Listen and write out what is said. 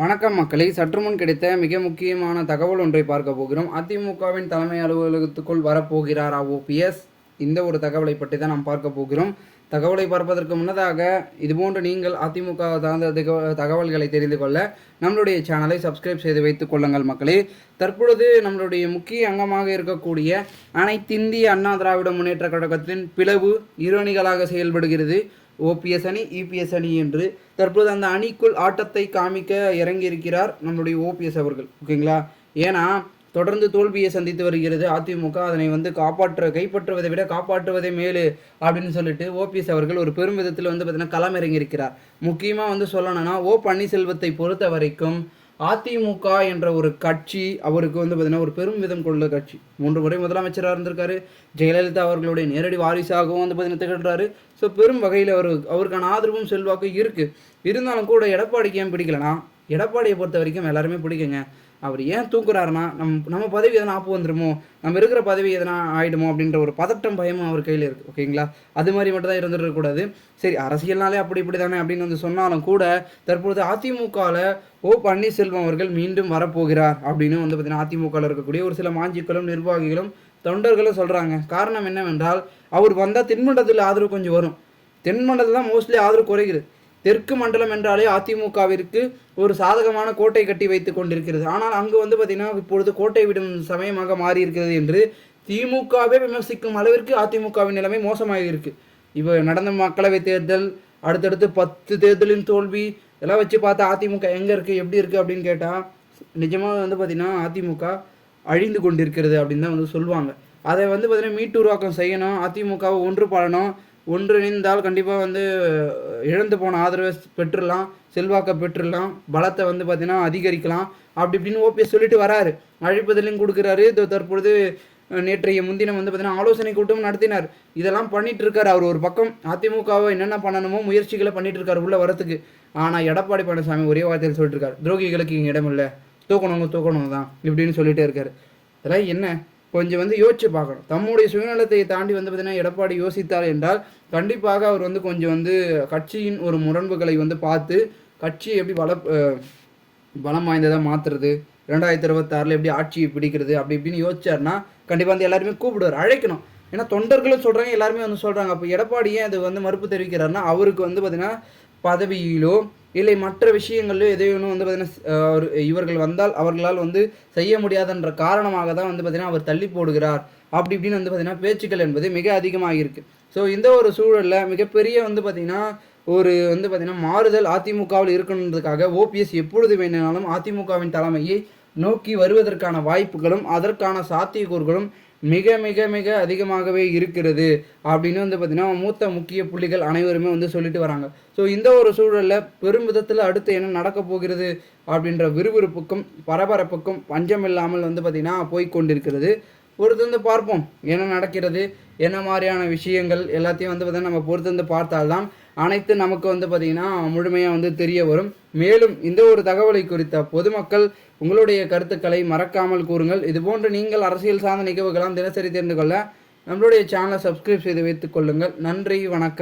வணக்கம் மக்களை. சற்று முன் கிடைத்த மிக முக்கியமான தகவல் ஒன்றை பார்க்க போகிறோம். அதிமுகவின் தலைமை அலுவலகத்துக்குள் வரப்போகிறாரா ஓபிஎஸ் இந்த ஒரு தகவலை பற்றி தான் நாம் பார்க்க போகிறோம். தகவலை பார்ப்பதற்கு முன்னதாக இதுபோன்று நீங்கள் அதிமுக சார்ந்த தகவல்களை தெரிந்து கொள்ள நம்மளுடைய சேனலை சப்ஸ்கிரைப் செய்து வைத்துக் கொள்ளுங்கள் மக்களே. தற்பொழுது நம்மளுடைய முக்கிய அங்கமாக இருக்கக்கூடிய அனைத்திந்திய அண்ணா திராவிட முன்னேற்ற கழகத்தின் பிளவு இருணிகளாக செயல்படுகிறது. ஓபிஎஸ் அணி இபிஎஸ் அணி என்று தற்போது அந்த அணிக்குள் ஆட்டத்தை காமிக்க இறங்கியிருக்கிறார் நம்மளுடைய ஓபிஎஸ் அவர்கள். ஓகேங்களா? ஏன்னா தொடர்ந்து தோல்வியை சந்தித்து வருகிறது அதிமுக. அதனை வந்து காப்பாற்ற கைப்பற்றுவதை விட காப்பாற்றுவதே மேலு அப்படின்னு சொல்லிட்டு ஓபிஎஸ் அவர்கள் ஒரு பெரும் விதத்தில் வந்து பார்த்தீங்கன்னா களம் இறங்கியிருக்கிறார் முக்கியமாக வந்து சொல்லணும்னா ஓ பன்னீர்செல்வத்தை பொறுத்த வரைக்கும் அதிமுக என்ற ஒரு கட்சி அவருக்கு வந்து பார்த்தீங்கன்னா ஒரு பெரும் விதம் கொள்ள கட்சி. மூன்று முறை முதலமைச்சராக இருந்திருக்காரு. ஜெயலலிதா அவர்களுடைய நேரடி வாரிசாகவும் வந்து பார்த்தீங்கன்னா திகழ்கிறாரு ஸோ பெரும் வகையில் அவர் அவருக்கான ஆதரவும் செல்வாக்கும் இருக்குது இருந்தாலும் கூட எடப்பாடிக்கு ஏன் பிடிக்கலனா எடப்பாடியை பொறுத்த வரைக்கும் எல்லாருமே பிடிக்குங்க. அவர் ஏன் தூக்குறாருன்னா நம் நம்ம பதவி எதனா ஆப்பு வந்துடுமோ நம்ம இருக்கிற பதவி எதனா ஆகிடுமோ அப்படின்ற ஒரு பதட்டம் பயமும் அவர் கையில் இருக்குது ஓகேங்களா? அது மாதிரி மட்டும் தான் இருந்துடக்கூடாது சரி அரசியல்னாலே அப்படி இப்படி தானே அப்படின்னு வந்து சொன்னாலும் கூட தற்பொழுது அதிமுகவில் ஓ பன்னீர்செல்வம் அவர்கள் மீண்டும் வரப்போகிறார் அப்படின்னு வந்து பார்த்தீங்கன்னா அதிமுகவில் இருக்கக்கூடிய ஒரு சில மாஞ்சிக்களும் நிர்வாகிகளும் தொண்டர்களும் சொல்கிறாங்க காரணம் என்னவென்றால் அவர் வந்தால் தென்மண்டலத்தில் ஆதரவு கொஞ்சம் வரும். தென்மண்டலத்தில் தான் மோஸ்ட்லி ஆதரவு குறைகிறது தெற்கு மண்டலம் என்றாலே அதிமுகவிற்கு ஒரு சாதகமான கோட்டை கட்டி வைத்து கொண்டிருக்கிறது. ஆனால் அங்கு வந்து பார்த்திங்கன்னா இப்பொழுது கோட்டை விடும் சமயமாக மாறி இருக்கிறது என்று திமுகவே விமர்சிக்கும் அளவிற்கு அதிமுகவின் நிலைமை மோசமாக இருக்கு இப்போ நடந்த மக்களவை தேர்தல் அடுத்தடுத்து பத்து தேர்தலின் தோல்வி இதெல்லாம் வச்சு பார்த்தா அதிமுக எங்கே இருக்குது எப்படி இருக்குது அப்படின்னு கேட்டால் நிஜமாக வந்து பார்த்திங்கன்னா அதிமுக அழிந்து கொண்டிருக்கிறது அப்படின்னு தான் வந்து சொல்லுவாங்க. அதை வந்து பார்த்திங்கன்னா மீட்டுருவாக்கம் செய்யணும் அதிமுகவை ஒன்றுபடணும் ஒன்றிணைந்தால் கண்டிப்பாக வந்து இழந்து போன ஆதரவை பெற்றுடலாம் செல்வாக்கை பெற்றுடலாம் பலத்தை வந்து பார்த்திங்கன்னா அதிகரிக்கலாம். அப்படி இப்படின்னு ஓபிஎஸ் சொல்லிட்டு வராரு. அழைப்பதிலையும் கொடுக்குறாரு. தற்பொழுது நேற்றைய முன்தினம் வந்து பார்த்தீங்கன்னா ஆலோசனை கூட்டம் நடத்தினார். இதெல்லாம் பண்ணிட்டு இருக்கார் அவர் ஒரு பக்கம். அதிமுகவை என்னென்ன பண்ணணுமோ முயற்சிகளை பண்ணிட்டு இருக்காரு உள்ள வரத்துக்கு. ஆனால் எடப்பாடி பழனிசாமி ஒரே வார்த்தையில் சொல்லிட்டு இருக்காரு துரோகிகளுக்கு இங்கே இடம் இல்லை தூக்கணுங்க தான். இப்படின்னு சொல்லிட்டே இருக்காரு. இதெல்லாம் என்ன? கொஞ்சம் வந்து யோசிச்சு பார்க்கணும். தம்முடைய சுயநலத்தை தாண்டி வந்து பார்த்தீங்கன்னா எடப்பாடி யோசித்தார் என்றால் கண்டிப்பாக அவர் வந்து கொஞ்சம் வந்து கட்சியின் ஒரு முரண்புகளை வந்து பார்த்து கட்சியை எப்படி பல பலம் வாய்ந்ததாக மாற்றுறது ரெண்டாயிரத்தி இருபத்தாறில் எப்படி ஆட்சியை பிடிக்கிறது அப்படி இப்படின்னு யோசிச்சாருன்னா கண்டிப்பாக வந்து எல்லாருமே கூப்பிடுவார். அழைக்கணும். ஏன்னா தொண்டர்களும் சொல்கிறாங்க எல்லாருமே வந்து சொல்கிறாங்க அப்போ எடப்பாடி ஏன் அது வந்து மறுப்பு தெரிவிக்கிறாருன்னா அவருக்கு வந்து பார்த்தீங்கன்னா பதவியிலோ இல்லை மற்ற விஷயங்களிலோ எதையோனும் வந்து பார்த்தீங்கன்னா அவர் இவர்கள் வந்தால் அவர்களால் வந்து செய்ய முடியாதுன்ற காரணமாக தான் வந்து பார்த்தீங்கன்னா அவர் தள்ளி போடுகிறார். அப்படி இப்படின்னு வந்து பார்த்தீங்கன்னா பேச்சுக்கள் என்பது மிக அதிகமாக இருக்கு ஸோ இந்த ஒரு சூழலில் மிகப்பெரிய வந்து பார்த்திங்கன்னா ஒரு வந்து பார்த்தீங்கன்னா மாறுதல் அதிமுகவில் இருக்கணுன்றதுக்காக ஓபிஎஸ் எப்பொழுது வேணுனாலும் அதிமுகவின் தலைமையை நோக்கி வருவதற்கான வாய்ப்புகளும் அதற்கான சாத்தியக்கூறுகளும் மிக மிக மிக அதிகமாகவே இருக்கிறது அப்படின்னு வந்து பார்த்திங்கன்னா மூத்த முக்கிய புள்ளிகள் அனைவருமே வந்து சொல்லிட்டு வராங்க. ஸோ இந்த ஒரு சூழலில் பெரும் விதத்தில் அடுத்து என்ன நடக்கப் போகிறது அப்படின்ற விறுவிறுப்புக்கும் பரபரப்புக்கும் பஞ்சம் இல்லாமல் வந்து பார்த்திங்கன்னா போய் கொண்டிருக்கிறது. பொறுத்திருந்து பார்ப்போம் என்ன நடக்கிறது என்ன மாதிரியான விஷயங்கள் எல்லாத்தையும் வந்து பார்த்திங்கன்னா நம்ம பொறுத்திருந்து பார்த்தால்தான் அனைத்து நமக்கு வந்து பார்த்திங்கன்னா முழுமையாக வந்து தெரிய வரும். மேலும் இந்த ஒரு தகவலை குறித்த பொதுமக்கள் உங்களுடைய கருத்துக்களை மறக்காமல் கூறுங்கள். இதுபோன்று நீங்கள் அரசியல் சார்ந்த நிகழ்வுகளாம் தினசரி தெரிந்து கொள்ள நம்மளுடைய சேனலை சப்ஸ்கிரைப் செய்து வைத்துக் கொள்ளுங்கள். நன்றி வணக்கம்.